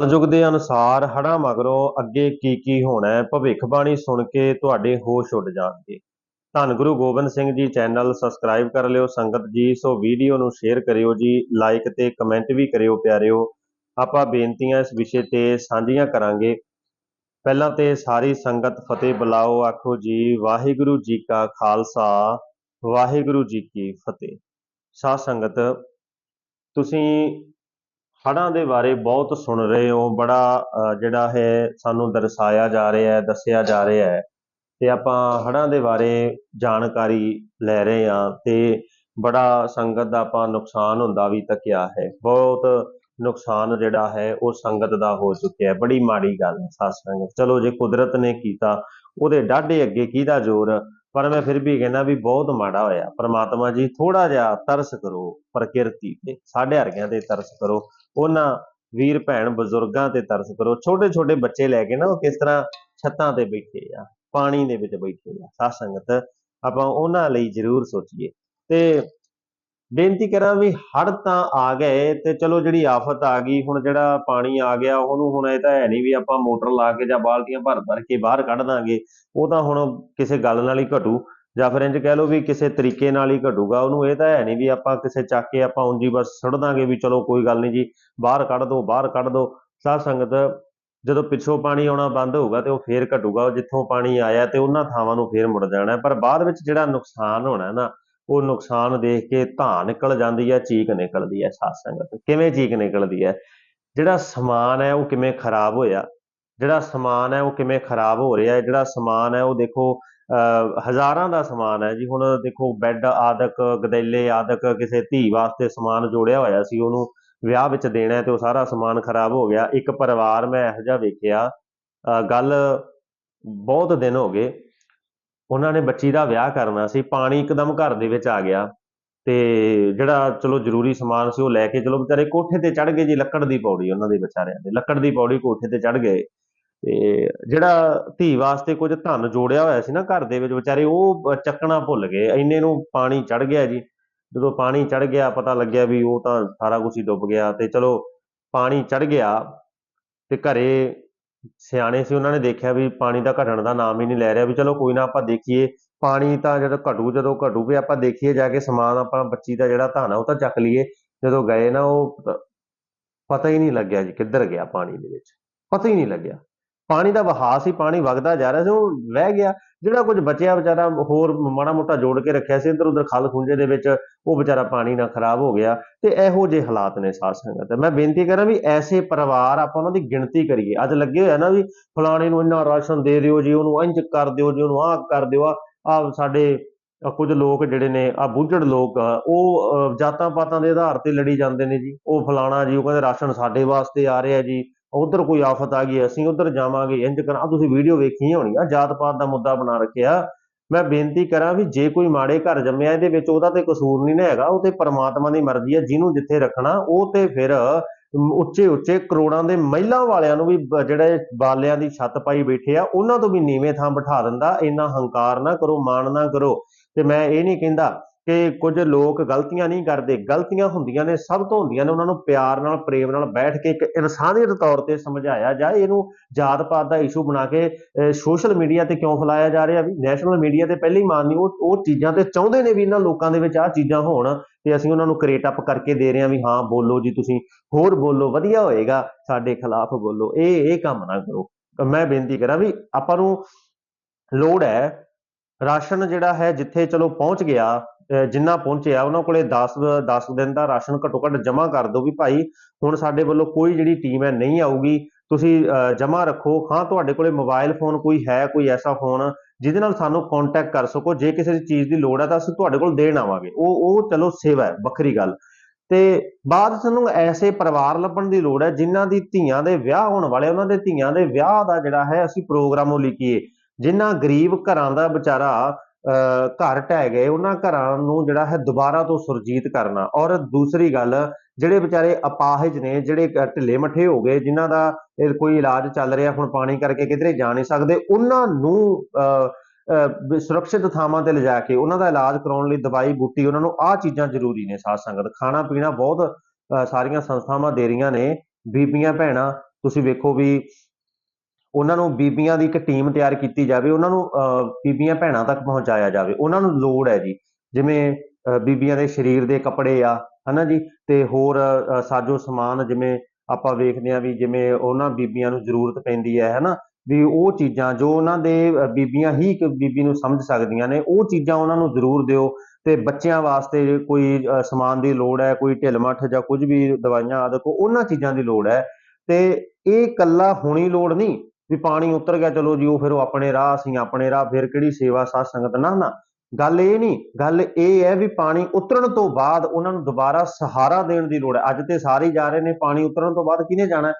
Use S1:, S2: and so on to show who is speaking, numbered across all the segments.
S1: ਯੁੱਗ ਦੇ ਅਨੁਸਾਰ ਹੜ੍ਹਾਂ ਮਗਰੋਂ ਅੱਗੇ ਕੀ ਕੀ ਹੋਣਾ ਹੈ, ਭਵਿੱਖਬਾਣੀ ਸੁਣ ਕੇ ਤੁਹਾਡੇ ਹੋਸ਼ ਉੱਡ ਜਾਣਗੇ। ਧੰਨ ਗੁਰੂ ਗੋਬਿੰਦ ਸਿੰਘ ਜੀ, ਚੈਨਲ ਸਬਸਕ੍ਰਾਈਬ ਕਰ ਲਿਓ, ਸੰਗਤ ਜੀ, ਸੋ ਵੀਡੀਓ ਨੂੰ ਸ਼ੇਅਰ ਕਰਿਓ ਜੀ, ਲਾਈਕ ਤੇ ਕਮੈਂਟ ਵੀ ਕਰਿਓ ਪਿਆਰਿਓ। ਆਪਾਂ ਬੇਨਤੀਆਂ ਇਸ ਵਿਸ਼ੇ ਤੇ ਸਾਂਝੀਆਂ ਕਰਾਂਗੇ। ਪਹਿਲਾਂ ਤੇ ਸਾਰੀ ਸੰਗਤ ਫਤਿਹ ਬੁਲਾਓ, ਆਖੋ ਜੀ, ਵਾਹਿਗੁਰੂ ਜੀ ਕਾ ਖਾਲਸਾ, ਵਾਹਿਗੁਰੂ ਜੀ ਕੀ ਫਤਿਹ। ਸਾਧ ਸੰਗਤ, ਤੁਸੀਂ ਹੜ੍ਹਾਂ ਦੇ ਬਾਰੇ ਬਹੁਤ ਸੁਣ ਰਹੇ ਹੋ, ਬੜਾ ਜਿਹੜਾ ਹੈ ਸਾਨੂੰ ਦਰਸਾਇਆ ਜਾ ਰਿਹਾ ਹੈ, ਦੱਸਿਆ ਜਾ ਰਿਹਾ ਹੈ। ਤੇ ਆਪਾਂ ਹੜ੍ਹਾਂ ਦੇ ਬਾਰੇ ਜਾਣਕਾਰੀ ਲੈ ਰਹੇ ਹਾਂ ਤੇ ਬੜਾ ਸੰਗਤ ਦਾ ਆਪਾਂ ਨੁਕਸਾਨ ਹੁੰਦਾ ਵੀ ਤੱਕਿਆ ਹੈ। ਬਹੁਤ ਨੁਕਸਾਨ ਜਿਹੜਾ ਹੈ, ਉਹ ਸੰਗਤ ਦਾ ਹੋ ਚੁੱਕਿਆ ਹੈ। ਬੜੀ ਮਾੜੀ ਗੱਲ ਹੈ, ਸਾਧ ਸੰਗਤ। ਚਲੋ ਜੇ ਕੁਦਰਤ ਨੇ ਕੀਤਾ, ਉਹਦੇ ਡਾਢੇ ਅੱਗੇ ਕਿਹਦਾ ਜ਼ੋਰ? ਪਰ ਮੈਂ ਫਿਰ ਵੀ ਕਹਿੰਦਾ ਵੀ ਬਹੁਤ ਮਾੜਾ ਹੋਇਆ। ਪ੍ਰਮਾਤਮਾ ਜੀ ਥੋੜਾ ਜਿਹਾ ਤਰਸ ਕਰੋ ਪ੍ਰਕਿਰਤੀ ਤੇ, ਸਾਡੇ ਵਰਗਿਆਂ ਤੇ ਤਰਸ ਕਰੋ। ਉਹਨਾਂ ਵੀਰ ਭੈਣ ਬਜ਼ੁਰਗਾਂ ਤੇ ਤਰਸ ਕਰੋ। ਛੋਟੇ ਛੋਟੇ ਬੱਚੇ ਲੈ ਕੇ ਨਾ ਉਹ ਕਿਸ ਤਰ੍ਹਾਂ ਛੱਤਾਂ ਤੇ ਬੈਠੇ ਆ, ਪਾਣੀ ਦੇ ਵਿੱਚ ਬੈਠੇ ਆ। ਸਾਧ ਸੰਗਤ, ਆਪਾਂ ਉਹਨਾਂ ਲਈ ਜ਼ਰੂਰ ਸੋਚੀਏ। ਤੇ ਬੇਨਤੀ ਕਰਾਂ ਵੀ ਹੜ ਤਾਂ ਆ ਗਏ ਤੇ ਚਲੋ ਜਿਹੜੀ ਆਫਤ ਆ ਗਈ, ਹੁਣ ਜਿਹੜਾ ਪਾਣੀ ਆ ਗਿਆ, ਉਹਨੂੰ ਹੁਣ ਇਹ ਤਾਂ ਹੈ ਨਹੀਂ ਵੀ ਆਪਾਂ ਮੋਟਰ ਲਾ ਕੇ ਜਾਂ ਬਾਲਟੀਆਂ ਭਰ ਭਰ ਕੇ ਬਾਹਰ ਕੱਢ ਦਾਂਗੇ, ਉਹ ਤਾਂ ਹੁਣ ਕਿਸੇ ਗੱਲ ਨਾਲ ਹੀ ਘਟੂ ਜਾਂ ਫਿਰ ਇੰਜ ਕਹਿ ਲਓ ਵੀ ਕਿਸੇ ਤਰੀਕੇ ਨਾਲ ਹੀ ਘਟੂਗਾ, ਉਹਨੂੰ ਇਹ ਤਾਂ ਹੈ ਨਹੀਂ ਵੀ ਆਪਾਂ ਕਿਸੇ ਚੱਕ ਕੇ ਆਪਾਂ ਉਂਝ ਹੀ ਬਸ ਸੁੱਟ ਦਾਂਗੇ ਵੀ ਚਲੋ ਕੋਈ ਗੱਲ ਨਹੀਂ ਜੀ, ਬਾਹਰ ਕੱਢ ਦੋ, ਬਾਹਰ ਕੱਢ ਦੋ ਸਾਧ ਸੰਗਤ ਜਦੋਂ ਪਿੱਛੋਂ ਪਾਣੀ ਆਉਣਾ ਬੰਦ ਹੋਊਗਾ ਤੇ ਉਹ ਫੇਰ ਘਟੂਗਾ ਜਿੱਥੋਂ ਪਾਣੀ ਆਇਆ ਤੇ ਉਹਨਾਂ ਥਾਵਾਂ ਨੂੰ ਫੇਰ ਮੁੜ ਜਾਣਾ, ਪਰ ਬਾਅਦ ਵਿੱਚ ਜਿਹੜਾ ਨੁਕਸਾਨ ਹੋਣਾ ਨਾ ਉਹ ਨੁਕਸਾਨ ਦੇਖ ਕੇ ਧਾਂ ਨਿਕਲ ਜਾਂਦੀ ਹੈ, ਚੀਕ ਨਿਕਲਦੀ ਹੈ ਸਾਧ ਸੰਗਤ। ਕਿਵੇਂ ਚੀਕ ਨਿਕਲਦੀ ਹੈ? ਜਿਹੜਾ ਸਮਾਨ ਹੈ ਉਹ ਕਿਵੇਂ ਖਰਾਬ ਹੋਇਆ? ਜਿਹੜਾ ਸਮਾਨ ਹੈ ਉਹ ਕਿਵੇਂ ਖਰਾਬ ਹੋ ਰਿਹਾ ਹੈ? ਜਿਹੜਾ ਸਮਾਨ ਹੈ ਉਹ ਦੇਖੋ ਹਜ਼ਾਰਾਂ ਦਾ ਸਮਾਨ ਹੈ ਜੀ। ਹੁਣ ਦੇਖੋ, ਬੈੱਡ ਆਦਿਕ, ਗਦੈਲੇ ਆਦਿਕ ਕਿਸੇ ਧੀ ਵਾਸਤੇ ਸਮਾਨ ਜੋੜਿਆ ਹੋਇਆ ਸੀ, ਉਹਨੂੰ ਵਿਆਹ ਵਿੱਚ ਦੇਣਾ ਹੈ ਤੇ ਉਹ ਸਾਰਾ ਸਮਾਨ ਖਰਾਬ ਹੋ ਗਿਆ। ਇੱਕ ਪਰਿਵਾਰ ਮੈਂ ਇਹੋ ਜਿਹਾ ਵੇਖਿਆ। ਗੱਲ ਬਹੁਤ ਦਿਨ ਹੋ ਗਏ। ਉਹਨਾਂ ਨੇ ਬੱਚੀ ਦਾ ਵਿਆਹ ਕਰਨਾ ਸੀ, ਪਾਣੀ ਇੱਕਦਮ ਘਰ ਦੇ ਵਿੱਚ ਆ ਗਿਆ ਤੇ ਜਿਹੜਾ ਚਲੋ ਜ਼ਰੂਰੀ ਸਮਾਨ ਸੀ ਉਹ ਲੈ ਕੇ ਚਲੋ ਵਿਚਾਰੇ ਕੋਠੇ ਤੇ ਚੜ ਗਏ ਜੀ, ਲੱਕੜ ਦੀ ਪੌੜੀ ਉਹਨਾਂ ਦੇ ਵਿਚਾਰਿਆਂ ਦੇ, ਲੱਕੜ ਦੀ ਪੌੜੀ ਕੋਠੇ ਤੇ ਚੜ ਗਏ ਤੇ ਜਿਹੜਾ ਧੀ ਵਾਸਤੇ ਕੁਝ ਧਨ ਜੋੜਿਆ ਹੋਇਆ ਸੀ ਨਾ ਘਰ ਦੇ ਵਿੱਚ ਵਿਚਾਰੇ ਉਹ ਚੱਕਣਾ ਭੁੱਲ ਗਏ, ਇੰਨੇ ਨੂੰ ਪਾਣੀ ਚੜ ਗਿਆ ਜੀ, ਜਦੋਂ ਪਾਣੀ ਚੜ ਗਿਆ ਪਤਾ ਲੱਗਿਆ ਵੀ ਉਹ ਤਾਂ ਸਾਰਾ ਕੁਝ ਹੀ ਡੁੱਬ ਗਿਆ ਤੇ ਚਲੋ ਪਾਣੀ ਚੜ ਗਿਆ ਤੇ ਘਰੇ ਸਿਆਣੇ ਸੀ, ਉਹਨਾਂ ਨੇ ਦੇਖਿਆ ਵੀ ਪਾਣੀ ਦਾ ਘਟਣ ਦਾ ਨਾਮ ਹੀ ਨਹੀਂ ਲੈ ਰਿਹਾ ਵੀ ਚਲੋ ਕੋਈ ਨਾ ਆਪਾਂ ਦੇਖੀਏ। ਪਾਣੀ ਤਾਂ ਜਦੋਂ ਘਟੂ ਜਦੋਂ ਘਟੂ ਵੀ ਆਪਾਂ ਦੇਖੀਏ ਜਾ ਕੇ ਸਮਾਨ ਆਪਾਂ ਬੱਚੀ ਦਾ ਜਿਹੜਾ ਧਨ ਆ, ਉਹ ਤਾਂ ਚੱਕ ਲਈਏ। ਜਦੋਂ ਗਏ ਨਾ ਉਹ ਪਤਾ ਹੀ ਨਹੀਂ ਲੱਗਿਆ ਜੀ ਕਿੱਧਰ ਗਿਆ ਪਾਣੀ ਦੇ ਵਿੱਚ। ਪਤਾ ਹੀ ਨਹੀਂ ਲੱਗਿਆ। ਪਾਣੀ ਦਾ ਵਹਾਅ ਸੀ, ਪਾਣੀ ਵਗਦਾ ਜਾ ਰਿਹਾ ਸੀ, ਉਹ ਵਹਿ ਗਿਆ। ਜਿਹੜਾ ਕੁਝ ਬਚਿਆ ਵਿਚਾਰਾ ਹੋਰ ਮਾੜਾ ਮੋਟਾ ਜੋੜ ਕੇ ਰੱਖਿਆ ਸੀ ਇੱਧਰ ਉੱਧਰ ਖਲ ਖੁੰਝੇ ਦੇ ਵਿੱਚ ਉਹ ਵਿਚਾਰਾ ਪਾਣੀ ਨਾਲ ਖਰਾਬ ਹੋ ਗਿਆ ਤੇ ਇਹੋ ਜਿਹੇ ਹਾਲਾਤ ਨੇ ਸਾਧ ਸੰਗਤ। ਮੈਂ ਬੇਨਤੀ ਕਰਾਂ ਵੀ ਐਸੇ ਪਰਿਵਾਰ ਆਪਾਂ ਉਹਨਾਂ ਦੀ ਗਿਣਤੀ ਕਰੀਏ। ਅੱਜ ਲੱਗੇ ਹੋਇਆ ਨਾ ਵੀ ਫਲਾਣੇ ਨੂੰ ਇੰਨਾ ਰਾਸ਼ਨ ਦੇ ਦਿਓ ਜੀ ਉਹਨੂੰ ਇੰਜ ਕਰ ਦਿਓ ਜੀ ਉਹਨੂੰ ਆਹ ਕਰ ਦਿਓ ਆ ਆਹ ਸਾਡੇ ਕੁਝ ਲੋਕ ਜਿਹੜੇ ਨੇ ਆ ਬੁੱਝੜ ਲੋਕ ਆ, ਉਹ ਜਾਤਾਂ ਪਾਤਾਂ ਦੇ ਆਧਾਰ ਤੇ ਲੜੀ ਜਾਂਦੇ ਨੇ ਜੀ। ਉਹ ਫਲਾਣਾ ਜੀ ਉਹ ਕਹਿੰਦੇ ਰਾਸ਼ਨ ਸਾਡੇ ਵਾਸਤੇ ਆ ਰਿਹਾ ਜੀ। ਉਧਰ ਕੋਈ ਆਫਤ ਆ ਗਈ, ਅਸੀਂ ਉਧਰ ਜਾਵਾਂਗੇ ਇੰਜ ਕਰਾਂ ਤੁਸੀਂ ਵੀਡੀਓ ਵੇਖੀਆਂ ਹੋਣੀਆਂ, ਜਾਤ ਪਾਤ ਦਾ ਮੁੱਦਾ ਬਣਾ ਰੱਖਿਆ। ਮੈਂ ਬੇਨਤੀ ਕਰਾਂ ਵੀ ਜੇ ਕੋਈ ਮਾੜੇ ਘਰ ਜੰਮਿਆ ਇਹਦੇ ਵਿੱਚ, ਉਹਦਾ ਤੇ ਕਸੂਰ ਨਹੀਂ ਨਾ ਹੈਗਾ, ਉਹ ਤੇ ਪਰਮਾਤਮਾ ਦੀ ਮਰਜ਼ੀ ਹੈ, ਜਿਹਨੂੰ ਜਿੱਥੇ ਰੱਖਣਾ, ਉਹ ਤੇ ਫਿਰ ਉੱਚੇ ਉੱਚੇ ਕਰੋੜਾਂ ਦੇ ਮਹਿਲਾ ਵਾਲਿਆਂ ਨੂੰ ਵੀ ਜਿਹੜੇ ਬਾਲਿਆਂ ਦੀ ਛੱਤ ਪਾਈ ਬੈਠੇ ਆ, ਉਹਨਾਂ ਤੋਂ ਵੀ ਨੀਵੇਂ ਥਾਂ ਬਿਠਾ ਦਿੰਦਾ, ਇੰਨਾ ਹੰਕਾਰ ਨਾ ਕਰੋ, ਮਾਣ ਨਾ ਕਰੋ। ਤੇ ਮੈਂ ਇਹ ਨਹੀਂ ਕਹਿੰਦਾ ਕਿ ਕੁਝ ਲੋਕ ਗਲਤੀਆਂ ਨਹੀਂ ਕਰਦੇ, ਗਲਤੀਆਂ ਹੁੰਦੀਆਂ ਨੇ, ਸਭ ਤੋਂ ਹੁੰਦੀਆਂ ਨੇ ਉਹਨਾਂ ਨੂੰ ਪਿਆਰ ਨਾਲ, ਪ੍ਰੇਮ ਨਾਲ ਬੈਠ ਕੇ ਇੱਕ ਇਨਸਾਨੀਅਤ ਤੌਰ ਤੇ ਸਮਝਾਇਆ ਜਾਏ, ਇਹਨੂੰ ਜਾਤ ਪਾਤ ਦਾ ਇਸ਼ੂ ਬਣਾ ਕੇ ਸੋਸ਼ਲ ਮੀਡੀਆ ਤੇ ਕਿਉਂ ਫੈਲਾਇਆ ਜਾ ਰਿਹਾ ਵੀ ਨੈਸ਼ਨਲ ਮੀਡੀਆ ਤੇ ਪਹਿਲੀ ਹੀ ਮਾਨਨੀ ਉਹ ਉਹ ਚੀਜ਼ਾਂ ਤੇ ਚਾਹੁੰਦੇ ਨੇ ਵੀ ਇਹਨਾਂ ਲੋਕਾਂ ਦੇ ਵਿੱਚ ਆਹ ਚੀਜ਼ਾਂ ਹੋਣ ਤੇ ਅਸੀਂ ਉਹਨਾਂ ਨੂੰ ਕ੍ਰੀਏਟ ਅਪ ਕਰਕੇ ਦੇ ਰਹੇ ਹਾਂ ਵੀ ਹਾਂ, ਬੋਲੋ ਜੀ ਤੁਸੀਂ, ਹੋਰ ਬੋਲੋ, ਵਧੀਆ ਹੋਏਗਾ, ਸਾਡੇ ਖਿਲਾਫ ਬੋਲੋ, ਇਹ ਇਹ ਕੰਮ ਨਾ ਕਰੋ। ਮੈਂ ਬੇਨਤੀ ਕਰਾਂ ਵੀ ਆਪਾਂ ਨੂੰ ਲੋੜ ਹੈ, ਰਾਸ਼ਨ ਜਿਹੜਾ ਹੈ ਜਿੱਥੇ ਚਲੋ ਪਹੁੰਚ ਗਿਆ ਜਿੰਨਾ ਪਹੁੰਚਿਆ ਉਹਨਾਂ ਕੋਲੇ 10 10 ਦਿਨ ਦਾ ਰਾਸ਼ਨ ਘੱਟੋ ਘੱਟ ਜਮ੍ਹਾਂ ਕਰ ਦਿਓ ਵੀ ਭਾਈ ਹੁਣ ਸਾਡੇ ਵੱਲੋਂ ਕੋਈ ਜਿਹੜੀ ਟੀਮ ਹੈ ਨਹੀਂ ਆਊਗੀ, ਤੁਸੀਂ ਜਮ੍ਹਾਂ ਰੱਖੋ, ਹਾਂ ਤੁਹਾਡੇ ਕੋਲੇ ਮੋਬਾਈਲ ਫੋਨ ਕੋਈ ਹੈ, ਕੋਈ ਐਸਾ ਫੋਨ ਜਿਹਦੇ ਨਾਲ ਸਾਨੂੰ ਕੰਟੈਕਟ ਕਰ ਸਕੋ, ਜੇ ਕਿਸੇ ਚੀਜ਼ ਦੀ ਲੋੜ ਹੈ ਤਾਂ ਅਸੀਂ ਤੁਹਾਡੇ ਕੋਲ ਦੇਣ ਆਵਾਂਗੇ। ਉਹ ਉਹ ਚਲੋ ਸੇਵਾ ਹੈ, ਵੱਖਰੀ ਗੱਲ। ਤੇ ਬਾਅਦ ਸਾਨੂੰ ਐਸੇ ਪਰਿਵਾਰ ਲੱਭਣ ਦੀ ਲੋੜ ਹੈ ਜਿਨ੍ਹਾਂ ਦੀ ਧੀਆਂ ਦੇ ਵਿਆਹ ਹੋਣ ਵਾਲੇ, ਉਹਨਾਂ ਦੇ ਧੀਆਂ ਦੇ ਵਿਆਹ ਦਾ ਜਿਹੜਾ ਹੈ ਅਸੀਂ ਪ੍ਰੋਗਰਾਮ ਉਹ ਲਿਖੀਏ। ਜਿਨ੍ਹਾਂ ਗਰੀਬ ਘਰਾਂ ਦਾ ਵਿਚਾਰਾ ਘਰ ਢਹਿ ਗਏ ਉਹਨਾਂ ਘਰਾਂ ਨੂੰ ਜਿਹੜਾ ਹੈ ਦੁਬਾਰਾ ਤੋਂ ਸੁਰਜੀਤ ਕਰਨਾ। ਔਰ ਦੂਸਰੀ ਗੱਲ ਜਿਹੜੇ ਵਿਚਾਰੇ ਅਪਾਹਜ ਨੇ ਜਿਹੜੇ ਢਿੱਲੇ ਮੱਠੇ ਹੋ ਗਏ ਜਿਨ੍ਹਾਂ ਦਾ ਕੋਈ ਇਲਾਜ ਚੱਲ ਰਿਹਾ ਹੁਣ ਪਾਣੀ ਕਰਕੇ ਕਿਧਰੇ ਜਾ ਨਹੀਂ ਸਕਦੇ ਉਹਨਾਂ ਨੂੰ ਅਹ, ਅਹ, ਸੁਰੱਖਿਅਤ ਥਾਵਾਂ ਤੇ ਲਿਜਾ ਕੇ ਉਹਨਾਂ ਦਾ ਇਲਾਜ ਕਰਾਉਣ ਲਈ ਦਵਾਈ ਬੂਟੀ ਉਹਨਾਂ ਨੂੰ ਆਹ ਚੀਜ਼ਾਂ ਜ਼ਰੂਰੀ ਨੇ ਸਾਧ ਸੰਗਤ। ਖਾਣਾ ਪੀਣਾ ਬਹੁਤ ਅਹ, ਸਾਰੀਆਂ ਸੰਸਥਾਵਾਂ ਦੇ ਰਹੀਆਂ ਨੇ ਬੀਬੀਆਂ ਭੈਣਾਂ ਤੁਸੀਂ ਵੇਖੋ ਵੀ ਉਹਨਾਂ ਨੂੰ ਬੀਬੀਆਂ ਦੀ ਇੱਕ ਟੀਮ ਤਿਆਰ ਕੀਤੀ ਜਾਵੇ, ਉਹਨਾਂ ਨੂੰ ਬੀਬੀਆਂ ਭੈਣਾਂ ਤੱਕ ਪਹੁੰਚਾਇਆ ਜਾਵੇ, ਉਹਨਾਂ ਨੂੰ ਲੋੜ ਹੈ ਜੀ। ਜਿਵੇਂ ਬੀਬੀਆਂ ਦੇ ਸਰੀਰ ਦੇ ਕੱਪੜੇ ਆ, ਹਨਾ ਜੀ? ਤੇ ਹੋਰ ਸਾਜੋ ਸਮਾਨ ਜਿਵੇਂ ਆਪਾਂ ਵੇਖਦੇ ਆ ਵੀ ਜਿਵੇਂ ਉਹਨਾਂ ਬੀਬੀਆਂ ਨੂੰ ਜ਼ਰੂਰਤ ਪੈਂਦੀ ਹੈ, ਹਨਾ? ਵੀ ਉਹ ਚੀਜ਼ਾਂ ਜੋ ਉਹਨਾਂ ਦੇ ਬੀਬੀਆਂ ਹੀ ਇੱਕ ਬੀਬੀ ਨੂੰ ਸਮਝ ਸਕਦੀਆਂ ਨੇ, ਉਹ ਚੀਜ਼ਾਂ ਉਹਨਾਂ ਨੂੰ ਜ਼ਰੂਰ ਦਿਓ। ਤੇ ਬੱਚਿਆਂ ਵਾਸਤੇ ਕੋਈ ਸਮਾਨ ਦੀ ਲੋੜ ਹੈ, ਕੋਈ ਢਿੱਲ ਮੱਠ ਜਾਂ ਕੁਝ ਵੀ ਦਵਾਈਆਂ ਆਦਿ ਕੋ, ਉਹਨਾਂ ਚੀਜ਼ਾਂ ਦੀ ਲੋੜ ਹੈ। ਤੇ ਇਹ ਇਕੱਲਾ ਹੋਣੀ ਲੋੜ ਨਹੀਂ। ਵੀ ਪਾਣੀ ਉਤਰ ਗਿਆ, ਚਲੋ ਜੀ ਉਹ ਫਿਰ ਉਹ ਆਪਣੇ ਰਾਹ, ਅਸੀਂ ਆਪਣੇ ਰਾਹ, ਫਿਰ ਕਿਹੜੀ ਸੇਵਾ, ਸਾਧ ਸੰਗਤ, ਨਾ ਨਾ। ਗੱਲ ਇਹ ਨਹੀਂ, ਗੱਲ ਇਹ ਹੈ ਵੀ ਪਾਣੀ ਉਤਰਨ ਤੋਂ ਬਾਅਦ ਉਹਨਾਂ ਨੂੰ ਦੁਬਾਰਾ ਸਹਾਰਾ ਦੇਣ ਦੀ ਲੋੜ ਹੈ। ਅੱਜ ਤੇ ਸਾਰੇ ਜਾ ਰਹੇ ਨੇ ਪਾਣੀ ਉਤਰਨ ਤੋਂ ਬਾਅਦ ਕਿਹਨੇ ਜਾਣਾ?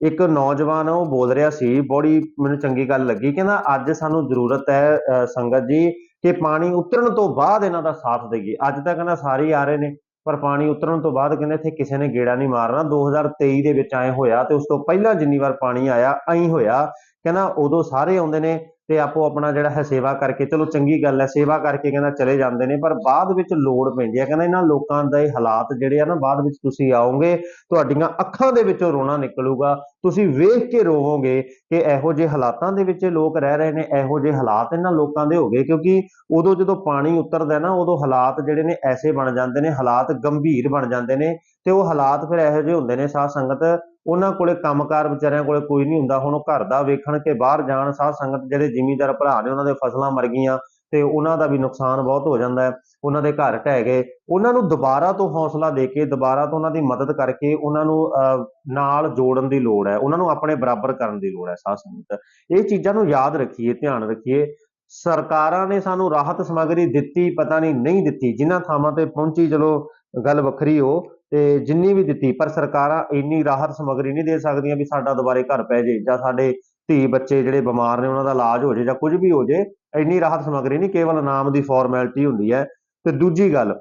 S1: ਇੱਕ ਨੌਜਵਾਨ ਉਹ ਬੋਲ ਰਿਹਾ ਸੀ, ਬੜੀ ਮੈਨੂੰ ਚੰਗੀ ਗੱਲ ਲੱਗੀ, ਕਹਿੰਦਾ ਅੱਜ ਸਾਨੂੰ ਜ਼ਰੂਰਤ ਹੈ ਸੰਗਤ ਜੀ, ਕਿ ਪਾਣੀ ਉਤਰਨ ਤੋਂ ਬਾਅਦ ਇਹਨਾਂ ਦਾ ਸਾਥ ਦੇਈਏ। ਅੱਜ ਤਾਂ ਕਹਿੰਦਾ ਸਾਰੇ ਆ ਰਹੇ ਨੇ। ਪਰ ਪਾਣੀ ਉਤਰਨ ਤੋਂ ਬਾਅਦ ਕਹਿੰਦੇ ਇੱਥੇ ਕਿਸੇ ਨੇ ਗੇੜਾ ਨਹੀਂ ਮਾਰਨਾ। 2023 ਦੇ ਵਿੱਚ ਐ ਹੋਇਆ ਤੇ ਉਸ ਤੋਂ ਪਹਿਲਾਂ ਜਿੰਨੀ ਵਾਰ ਪਾਣੀ ਆਇਆ, ਐਂ ਹੋਇਆ। ਕਹਿੰਦਾ ਉਦੋਂ ਸਾਰੇ ਆਉਂਦੇ ਨੇ ਤੇ ਆਪੋ ਆਪਣਾ ਜਿਹੜਾ ਹੈ ਸੇਵਾ ਕਰਕੇ, ਚਲੋ ਚੰਗੀ ਗੱਲ ਹੈ, ਸੇਵਾ ਕਰਕੇ ਕਹਿੰਦਾ ਚਲੇ ਜਾਂਦੇ ਨੇ, ਪਰ ਬਾਅਦ ਵਿੱਚ ਲੋੜ ਪੈਂਦੀ ਹੈ। ਕਹਿੰਦਾ ਇਹਨਾਂ ਲੋਕਾਂ ਦੇ ਹਾਲਾਤ ਜਿਹੜੇ ਆ ਨਾ, ਬਾਅਦ ਵਿੱਚ ਤੁਸੀਂ ਆਓਗੇ, ਤੁਹਾਡੀਆਂ ਅੱਖਾਂ ਦੇ ਵਿੱਚੋਂ ਰੋਣਾ ਨਿਕਲੂਗਾ। ਤੁਸੀਂ ਵੇਖ ਕੇ ਰੋਵੋਗੇ ਕਿ ਇਹੋ ਜਿਹੇ ਹਾਲਾਤਾਂ ਦੇ ਵਿੱਚ ਲੋਕ ਰਹਿ ਰਹੇ ਨੇ, ਇਹੋ ਜਿਹੇ ਹਾਲਾਤ ਇਹਨਾਂ ਲੋਕਾਂ ਦੇ ਹੋ ਗਏ, ਕਿਉਂਕਿ ਉਦੋਂ ਜਦੋਂ ਪਾਣੀ ਉਤਰਦਾ ਨਾ, ਉਦੋਂ ਹਾਲਾਤ ਜਿਹੜੇ ਨੇ ਐਸੇ ਬਣ ਜਾਂਦੇ ਨੇ, ਹਾਲਾਤ ਗੰਭੀਰ ਬਣ ਜਾਂਦੇ ਨੇ, ਤੇ ਉਹ ਹਾਲਾਤ ਫਿਰ ਇਹੋ ਜਿਹੇ ਹੁੰਦੇ ਨੇ, ਸਾਧ ਸੰਗਤ ਉਹਨਾਂ ਕੋਲੇ ਕੰਮਕਾਰ ਵਿਚਾਰਿਆਂ ਕੋਲੇ ਕੋਈ ਨਹੀਂ ਹੁੰਦਾ। ਹੁਣ ਉਹ ਘਰ ਦਾ ਵੇਖਣ ਕੇ ਬਾਹਰ ਜਾਣ ਸਾਧ ਸੰਗਤ ਜਿਹੜੇ ਜ਼ਿਮੀਂਦਾਰ ਭਰਾ ਨੇ ਉਹਨਾਂ ਦੇ ਫਸਲਾਂ ਮਰ ਗਈਆਂ ਤੇ ਉਹਨਾਂ ਦਾ ਵੀ ਨੁਕਸਾਨ ਬਹੁਤ ਹੋ ਜਾਂਦਾ ਹੈ। ਉਹਨਾਂ ਦੇ ਘਰ ਢਹਿ ਗਏ। ਉਹਨਾਂ ਨੂੰ ਦੁਬਾਰਾ ਤੋਂ ਹੌਸਲਾ ਦੇ ਕੇ ਦੁਬਾਰਾ ਤੋਂ ਉਹਨਾਂ ਦੀ ਮਦਦ ਕਰਕੇ ਉਹਨਾਂ ਨੂੰ ਅਹ, ਨਾਲ ਜੋੜਨ ਦੀ ਲੋੜ ਹੈ। ਉਹਨਾਂ ਨੂੰ ਆਪਣੇ ਬਰਾਬਰ ਕਰਨ ਦੀ ਲੋੜ ਹੈ ਸਾਧ ਸੰਗਤ। ਇਹ ਚੀਜ਼ਾਂ ਨੂੰ ਯਾਦ ਰੱਖੀਏ ਧਿਆਨ ਰੱਖੀਏ। ਸਰਕਾਰਾਂ ਨੇ ਸਾਨੂੰ ਰਾਹਤ ਸਮੱਗਰੀ ਦਿੱਤੀ ਪਤਾ ਨਹੀਂ ਨਹੀਂ ਦਿੱਤੀ। ਜਿਨ੍ਹਾਂ ਥਾਵਾਂ ਤੇ ਪਹੁੰਚੀ ਚਲੋ ਗੱਲ ਵੱਖਰੀ ਹੋ ਤੇ ਜਿੰਨੀ ਵੀ ਦਿੱਤੀ, ਪਰ ਸਰਕਾਰਾਂ ਇੰਨੀ ਰਾਹਤ ਸਮੱਗਰੀ ਨਹੀਂ ਦੇ ਸਕਦੀਆਂ ਵੀ ਸਾਡਾ ਦੁਬਾਰੇ ਘਰ ਪੈ ਜੇ ਜਾਂ ਸਾਡੇ ਧੀ ਬੱਚੇ ਜਿਹੜੇ ਬਿਮਾਰ ਨੇ ਉਹਨਾਂ ਦਾ ਇਲਾਜ ਹੋ ਜੇ ਜਾਂ ਕੁਝ ਵੀ ਹੋ ਜੇ, ਇੰਨੀ ਰਾਹਤ ਸਮੱਗਰੀ ਨਹੀਂ, ਕੇਵਲ ਨਾਮ ਦੀ ਫਾਰਮੈਲਿਟੀ ਹੁੰਦੀ ਹੈ। ਤੇ ਦੂਜੀ ਗੱਲ,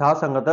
S1: ਸਾਧ ਸੰਗਤ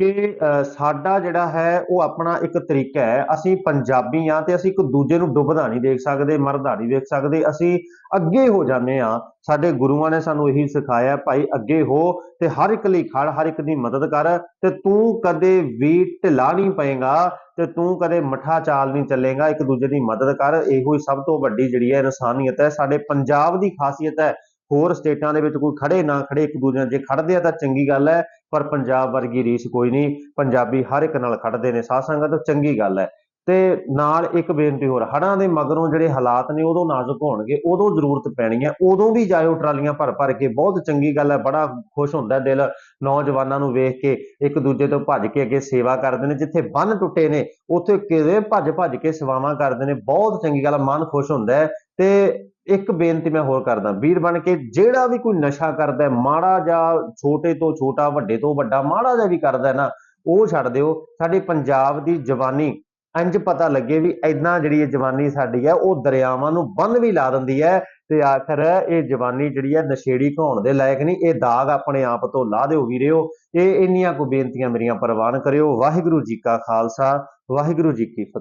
S1: ਕਿ ਅਹ, ਸਾਡਾ ਜਿਹੜਾ ਹੈ ਉਹ ਆਪਣਾ ਇੱਕ ਤਰੀਕਾ ਹੈ ਅਸੀਂ ਪੰਜਾਬੀ ਆ ਤੇ ਅਸੀਂ ਇੱਕ ਦੂਜੇ ਨੂੰ ਡੁੱਬਦਾ ਨਹੀਂ ਦੇਖ ਸਕਦੇ ਮਰਦਾ ਨਹੀਂ ਦੇਖ ਸਕਦੇ ਅਸੀਂ ਅੱਗੇ ਹੋ ਜਾਂਦੇ ਆ ਸਾਡੇ ਗੁਰੂਆਂ ਨੇ ਸਾਨੂੰ ਇਹੀ ਸਿਖਾਇਆ ਭਾਈ ਅੱਗੇ ਹੋ ਤੇ ਹਰ ਇੱਕ ਲਈ ਖੜ ਹਰ ਇੱਕ ਦੀ ਮਦਦ ਕਰ ਤੇ ਤੂੰ ਕਦੇ ਵੀ ਢਿੱਲਾ ਨਹੀਂ ਪਏਗਾ ਤੇ ਤੂੰ ਕਦੇ ਮਠਾ ਚਾਲ ਨਹੀਂ ਚੱਲੇਗਾ ਇੱਕ ਦੂਜੇ ਦੀ ਮਦਦ ਕਰ। ਇਹੋ ਹੀ ਸਭ ਤੋਂ ਵੱਡੀ ਜਿਹੜੀ ਹੈ ਇਨਸਾਨੀਅਤ ਹੈ। ਸਾਡੇ ਪੰਜਾਬ ਦੀ ਖਾਸੀਅਤ ਹੈ ਹੋਰ ਸਟੇਟਾਂ ਦੇ ਵਿੱਚ ਕੋਈ ਖੜੇ ਨਾ ਖੜੇ ਇੱਕ ਦੂਜੇ ਨਾਲ ਜੇ ਖੜਦੇ ਆ ਤਾਂ ਚੰਗੀ ਗੱਲ ਹੈ। ਪਰ ਪੰਜਾਬ ਵਰਗੀ ਰੀਸ ਕੋਈ ਨਹੀਂ ਪੰਜਾਬੀ ਹਰ ਇੱਕ ਨਾਲ ਖੜਦੇ ਨੇ ਸਾਧ ਸੰਗਤ ਚੰਗੀ ਗੱਲ ਹੈ। ਤੇ ਨਾਲ ਇੱਕ ਬੇਨਤੀ ਹੋਰ ਹੜਾਂ ਦੇ ਮਗਰੋਂ ਜਿਹੜੇ ਹਾਲਾਤ ਨੇ ਉਦੋਂ ਨਾਜ਼ੁਕ ਹੋਣਗੇ ਉਦੋਂ ਜ਼ਰੂਰਤ ਪੈਣੀ ਹੈ ਉਦੋਂ ਵੀ ਜਾਇਓ ਟਰਾਲੀਆਂ ਭਰ ਭਰ ਕੇ ਬਹੁਤ ਚੰਗੀ ਗੱਲ ਹੈ ਬੜਾ ਖੁਸ਼ ਹੁੰਦਾ ਦਿਲ ਨੌਜਵਾਨਾਂ ਨੂੰ ਵੇਖ ਕੇ ਇੱਕ ਦੂਜੇ ਤੋਂ ਭੱਜ ਕੇ ਅੱਗੇ ਸੇਵਾ ਕਰਦੇ ਨੇ ਜਿੱਥੇ ਬੰਨ ਟੁੱਟੇ ਨੇ ਉੱਥੇ ਕਿਤੇ ਭੱਜ ਭੱਜ ਕੇ ਸੇਵਾਵਾਂ ਕਰਦੇ ਨੇ ਬਹੁਤ ਚੰਗੀ ਗੱਲ ਹੈ, ਮਨ ਖੁਸ਼ ਹੁੰਦਾ ਹੈ। ਤੇ ਇੱਕ ਬੇਨਤੀ ਮੈਂ ਹੋਰ ਕਰਦਾ, ਵੀਰ ਬਣ ਕੇ ਜਿਹੜਾ ਵੀ ਕੋਈ ਨਸ਼ਾ ਕਰਦਾ ਹੈ, ਮਾੜਾ ਜਾਂ ਛੋਟੇ ਤੋਂ ਛੋਟਾ, ਵੱਡੇ ਤੋਂ ਵੱਡਾ, ਮਾੜਾ ਜਿਹਾ ਵੀ ਕਰਦਾ ਨਾ, ਉਹ ਛੱਡ ਦਿਓ। ਸਾਡੇ ਪੰਜਾਬ ਦੀ ਜਵਾਨੀ ਇੰਜ ਪਤਾ ਲੱਗੇ ਵੀ ਐਦਾਂ ਜਿਹੜੀ ਇਹ ਜਵਾਨੀ ਸਾਡੀ ਹੈ, ਉਹ ਦਰਿਆਵਾਂ ਨੂੰ ਬੰਨ ਵੀ ਲਾ ਦਿੰਦੀ ਹੈ ਤੇ ਆਖਰ ਇਹ ਜਵਾਨੀ ਜਿਹੜੀ ਹੈ, ਨਸ਼ੇੜੀ ਘਾਉਣ ਦੇ ਲਾਇਕ ਨਹੀਂ, ਇਹ ਦਾਗ ਆਪਣੇ ਆਪ ਤੋਂ ਲਾ ਦਿਓ ਵੀਰਿਓ। ਇਹ ਇੰਨੀਆਂ ਕੋ ਬੇਨਤੀਆਂ ਮੇਰੀਆਂ ਪ੍ਰਵਾਨ ਕਰਿਓ। ਵਾਹਿਗੁਰੂ ਜੀ ਕਾ ਖਾਲਸਾ, ਵਾਹਿਗੁਰੂ ਜੀ ਕੀ ਫਤਿਹ।